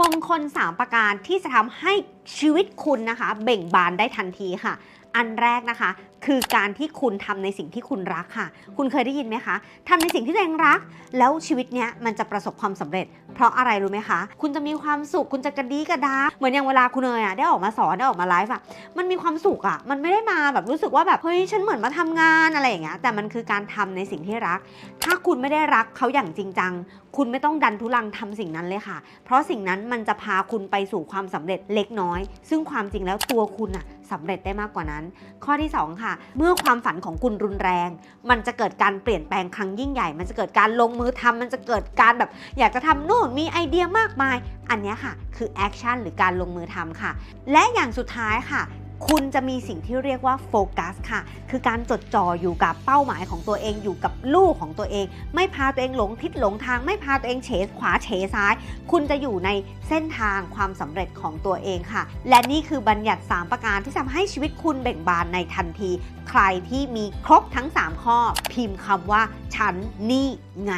มงคล 3 ประการที่จะทำให้ ชีวิตคุณนะคะเบ่งบานได้ทันทีค่ะ อันแรกนะคะ คือการที่คุณทำในสิ่งที่คุณรักค่ะ คุณเคยได้ยินไหมคะทำในสิ่งที่ตัวเองรัก แล้วชีวิตเนี้ยมันจะประสบความสำเร็จ เพราะอะไรรู้ไหมคะ คุณจะมีความสุข คุณจะกระดีกระดา เหมือนอย่างเวลาคุณเนยอะได้ออกมาสอนได้ออกมาไลฟ์อะมันมีความสุขอะมันไม่ได้มาแบบรู้สึกว่าแบบเฮ้ยฉันเหมือนมาทำงานอะไรอย่างเงี้ย แต่มันคือการทำในสิ่งที่รัก ถ้าคุณไม่ได้รักเขาอย่างจริงจัง คุณไม่ต้องดันทุลังทำสิ่งนั้นเลยค่ะ เพราะสิ่งนั้นมันจะพาคุณไปสู่ความสำเร็จเล็กน้อยซึ่งความจริงแล้วตัวคุณอะสำเร็จได้มากกว่านั้น ข้อที่ 2 ค่ะ เมื่อความฝันของคุณรุนแรง มันจะเกิดการเปลี่ยนแปลงครั้งยิ่งใหญ่ มันจะเกิดการลงมือทำมันจะเกิดการแบบ อยากจะทำนู่นมีไอเดียมากมาย อันนี้ค่ะ คือแอคชั่นหรือการลงมือทำค่ะ และอย่างสุดท้ายค่ะ คุณจะมีสิ่งที่เรียกว่าโฟกัสค่ะ คือการจดจ่ออยู่กับเป้าหมายของตัวเองอยู่กับลูกของตัวเอง ไม่พาตัวเองหลงทิศหลงทาง ไม่พาตัวเองเฉขวาเฉซ้าย คุณจะอยู่ในเส้นทางความสำเร็จของตัวเองค่ะ และนี่คือบัญญัติ 3 ประการที่ทำให้ชีวิตคุณเบ่งบานในทันที ใครที่มีครบทั้ง 3 ข้อ พิมพ์คำว่า ฉันนี่ไง